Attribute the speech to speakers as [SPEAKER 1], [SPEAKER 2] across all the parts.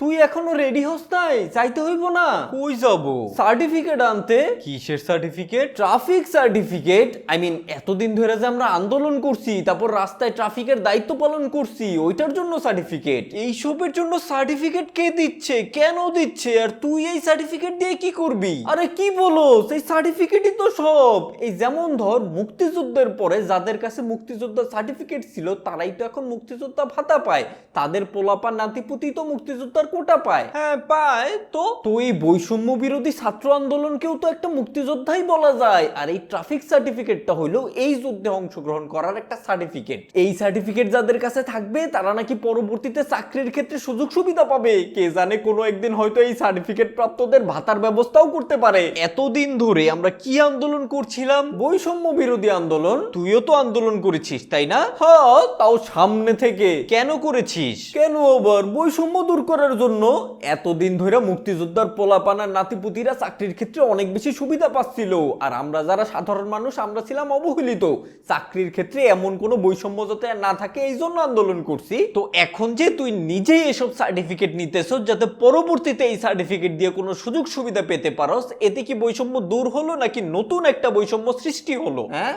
[SPEAKER 1] তুই এখনও রেডি হস নাই? চাইতে হইব না।
[SPEAKER 2] কই যাব?
[SPEAKER 1] সার্টিফিকেট আনতে।
[SPEAKER 2] কিসের certificate
[SPEAKER 1] traffic certificate I mean এতদিন ধরে যে আমরা আন্দোলন করছি তারপর রাস্তায় ট্রাফিকের দায়িত্ব পালন করছি ওইটার জন্য সার্টিফিকেট
[SPEAKER 2] এইসবের জন্য সার্টিফিকেট কে দিচ্ছে? কেন দিচ্ছে? আর তুই এই সার্টিফিকেট দিয়ে কি করবি?
[SPEAKER 1] আরে কি বলো? সেই সার্টিফিকেটই তো সব। এই যেমন ধর মুক্তিযুদ্ধের পরে যাদের কাছে মুক্তিযোদ্ধার সার্টিফিকেট ছিল তারাই তো এখন মুক্তিযোদ্ধা ভাতা পায়। তাদের পোলাপা নাতিপুতি তো মুক্তিযোদ্ধার কোটা পায়।
[SPEAKER 2] হ্যাঁ পায়। তো
[SPEAKER 1] তো এই বৈষম্য বিরোধী ছাত্র আন্দোলনকেও তো একটা মুক্তিযোদ্ধাই বলা যায়। আর এই ট্রাফিক সার্টিফিকেটটা হলো এই যুদ্ধে অংশগ্রহণ করার একটা সার্টিফিকেট। এই সার্টিফিকেট যাদের কাছে থাকবে তারা নাকি পরবর্তীতে চাকরির ক্ষেত্রে সুযোগ সুবিধা পাবে। কে জানে কোনো একদিন হয়তো এই সার্টিফিকেট প্রাপ্তদের ভাতার ব্যবস্থাও করতে পারে।
[SPEAKER 2] এতদিন ধরে আমরা কি আন্দোলন করছিলাম?
[SPEAKER 1] বৈষম্য বিরোধী আন্দোলন?
[SPEAKER 2] তুইও তো আন্দোলন করেছিস তাই না?
[SPEAKER 1] হ্যাঁ তাও সামনে থেকে।
[SPEAKER 2] কেন করেছিস?
[SPEAKER 1] কেন আবার? বৈষম্য দূর করার জন্য এতদিন ধরে মুক্তিযোদ্ধার পোলাপানার নাতিপুতিরা চাকরির ক্ষেত্রে অনেক বেশি সুবিধা পাচ্ছিল। আর আমরা যারা সাধারণ মানুষ, আমরা ছিলাম অবহেলিত। চাকরির ক্ষেত্রে এমন কোনো বৈষম্য যাতে না থাকে, এই জন্য আন্দোলন করছি।
[SPEAKER 2] তো এখন যে তুই নিজেই এসব সার্টিফিকেট নিতেছ, যাতে পরবর্তীতে এই সার্টিফিকেট দিয়ে কোনো সুযোগ সুবিধা পেতে পারস, এতে কি বৈষম্য দূর হলো নাকি নতুন একটা বৈষম্য সৃষ্টি হলো?
[SPEAKER 1] হ্যাঁ?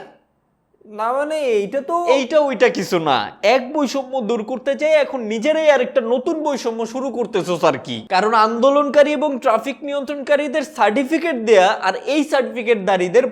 [SPEAKER 1] না মানে এইটা তো
[SPEAKER 2] এইটা ওইটা কিছু না। এক বৈষম্য দূর করতে চাই, এখন নিজেরাই আরেকটা নতুন বৈষম্য শুরু করতেছো আর কি? কারণ আন্দোলনকারী এবং ট্রাফিক নিয়ন্ত্রণকারীদের সার্টিফিকেট দেয়া আর এই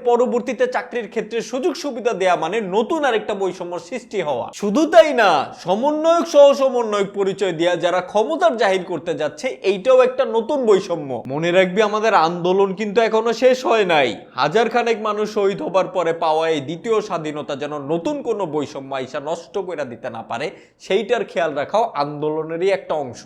[SPEAKER 2] পরবর্তীতে চাকরির ক্ষেত্রে সুযোগ সুবিধা দেয়া মানে নতুন আরেকটা বৈষম্য সৃষ্টি হওয়া। শুধু তাই না, সমন্বয়ক সহ সমন্বয়ক পরিচয় দেয়া, যারা ক্ষমতার জাহির করতে যাচ্ছে, এইটাও একটা নতুন বৈষম্য। মনে রাখবি, আমাদের আন্দোলন কিন্তু এখনও শেষ হয় নাই। হাজার খানেক মানুষ শহীদ হবার পরে পাওয়া এই দ্বিতীয় স্বাধীনতা যেন নতুন কোনো বৈষম্য আইসা নষ্ট করে দিতে না পারে, সেইটার খেয়াল রাখাও আন্দোলনেরই একটা অংশ।